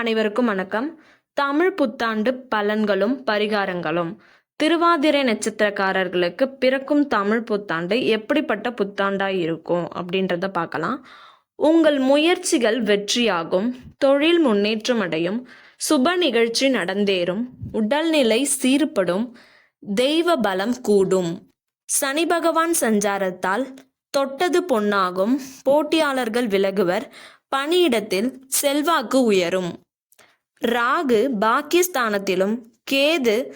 அனைவருக்கும் வணக்கம். தமிழ் புத்தாண்டு பலன்களும் பரிகாரங்களும். திருவாதிரை நட்சத்திரக்காரர்களுக்கு பிறக்கும் தமிழ் புத்தாண்டு எப்படிப்பட்ட புத்தாண்டாக இருக்கும் அப்படின்றத பார்க்கலாம். உங்கள் முயற்சிகள் வெற்றியாகும் தொழில் முன்னேற்றம் அடையும் சுப நிகழ்ச்சி நடந்தேறும் உடல்நிலை சீர்படும் தெய்வ பலம் கூடும். சனி பகவான் சஞ்சாரத்தால் தொட்டது பொன்னாகும் போட்டியாளர்கள் விலகுவர் பணியிடத்தில் செல்வாக்கு உயரும். ராகு பாக்கியஸ்தானத்திலும் கேது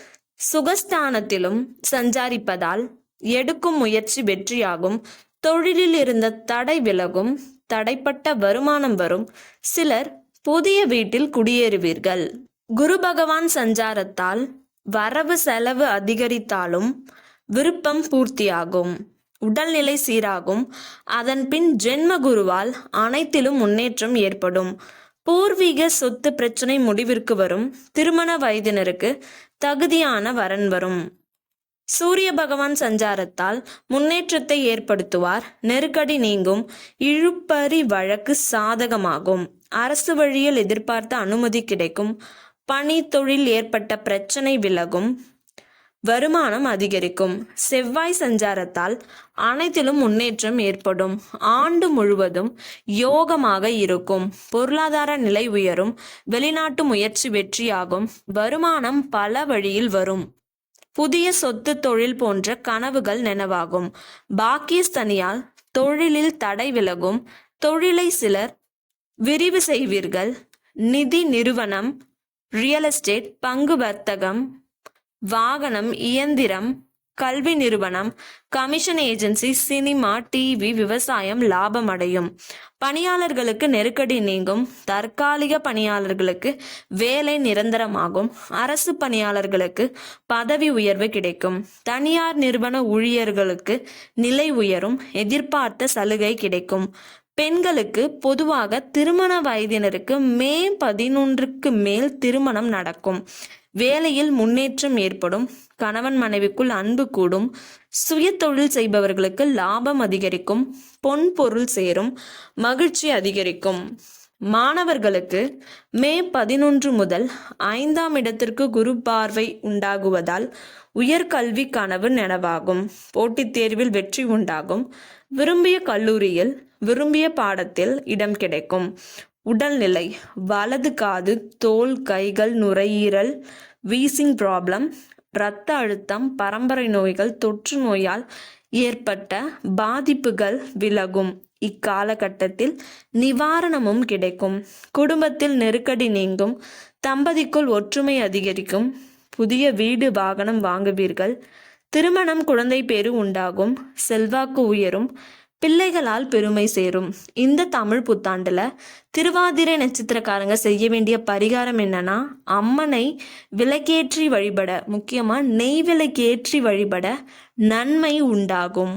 சுகஸ்தானத்திலும் சஞ்சாரிப்பதால் எடுக்கும் முயற்சி வெற்றியாகும். தொழிலில் இருந்த தடை விலகும் தடைப்பட்ட வருமானம் வரும். சிலர் புதிய வீட்டில் குடியேறுவீர்கள். குரு பகவான் சஞ்சாரத்தால் வரவு செலவு அதிகரித்தாலும் விருப்பம் பூர்த்தியாகும். உடல்நிலை சீராகும். அதன் பின் ஜென்ம குருவால் அனைத்திலும் முன்னேற்றம் ஏற்படும். பூர்வீக சொத்து பிரச்சனை முடிவிற்கு வரும் திருமண வயதினருக்கு தகுதியான வரன் வரும். சூரிய பகவான் சஞ்சாரத்தால் முன்னேற்றத்தை ஏற்படுத்துவார். நெருக்கடி நீங்கும். இழுப்பறி வழக்கு சாதகமாகும். அரசு வழியில் எதிர்பார்த்த அனுமதி கிடைக்கும். பணி தொழில் ஏற்பட்ட பிரச்சனை விலகும். வருமானம் அதிகரிக்கும். செவ்வாய் சஞ்சாரத்தால் அனைத்திலும் முன்னேற்றம் ஏற்படும். ஆண்டு முழுவதும் யோகமாக இருக்கும். பொருளாதார நிலை உயரும். வெளிநாட்டு முயற்சி வெற்றியாகும். வருமானம் பல வழியில் வரும். புதிய சொத்து தொழில் போன்ற கனவுகள் நினைவாகும். பாக்கியஸ்தனியால் தொழிலில் தடை விலகும். தொழிலை சிலர் விரிவு செய்வீர்கள். நிதி நிறுவனம் ரியல் எஸ்டேட் பங்கு வர்த்தகம் வாகனம் இயந்திரம் கல்வி நிறுவனம் கமிஷன் ஏஜென்சி சினிமா டிவி விவசாயம் லாபம் அடையும். பணியாளர்களுக்கு நெருக்கடி நீங்கும். தற்காலிக பணியாளர்களுக்கு வேலை நிரந்தரமாகும். அரசு பணியாளர்களுக்கு பதவி உயர்வு கிடைக்கும். தனியார் நிறுவன ஊழியர்களுக்கு நிலை உயரும். எதிர்பார்த்த சலுகை கிடைக்கும். பெண்களுக்கு பொதுவாக திருமண வயதினருக்கு மே பதினொன்றுக்கு மேல் திருமணம் நடக்கும். வேலையில் முன்னேற்றம் ஏற்படும் கணவன் மனைவிக்குள் அன்பு கூடும் சுய தொழில் செய்பவர்களுக்கு லாபம் அதிகரிக்கும் பொன் பொருள் சேரும் மகிழ்ச்சி அதிகரிக்கும். மாணவர்களுக்கு மே பதினொன்று முதல் ஐந்தாம் இடத்திற்கு குரு பார்வை உண்டாகுவதால் உயர்கல்வி கனவு நனவாகும். போட்டித் தேர்வில் வெற்றி உண்டாகும். விரும்பிய கல்லூரியில் விரும்பிய பாடத்தில் இடம் கிடைக்கும். உடல்நிலை. வலது காது தோல் கைகள் நுரையீரல் வீசிங் ப்ராப்ளம் இரத்த அழுத்தம் பரம்பரை நோய்கள் தொற்று நோயால் ஏற்பட்ட பாதிப்புகள் விலகும். இக்காலகட்டத்தில் நிவாரணமும் கிடைக்கும். குடும்பத்தில் நெருக்கடி நீங்கும். தம்பதிக்குள் ஒற்றுமை அதிகரிக்கும். புதிய வீடு வாகனம் வாங்குவீர்கள். திருமணம் குழந்தை பேரு உண்டாகும். செல்வாக்கு உயரும். பிள்ளைகளால் பெருமை சேரும். இந்த தமிழ் புத்தாண்டுல திருவாதிரை நட்சத்திரக்காரங்க செய்ய வேண்டிய பரிகாரம் என்னன்னா அம்மனை விளக்கேற்றி வழிபட முக்கியமா நெய் விளக்கேற்றி வழிபட நன்மை உண்டாகும்.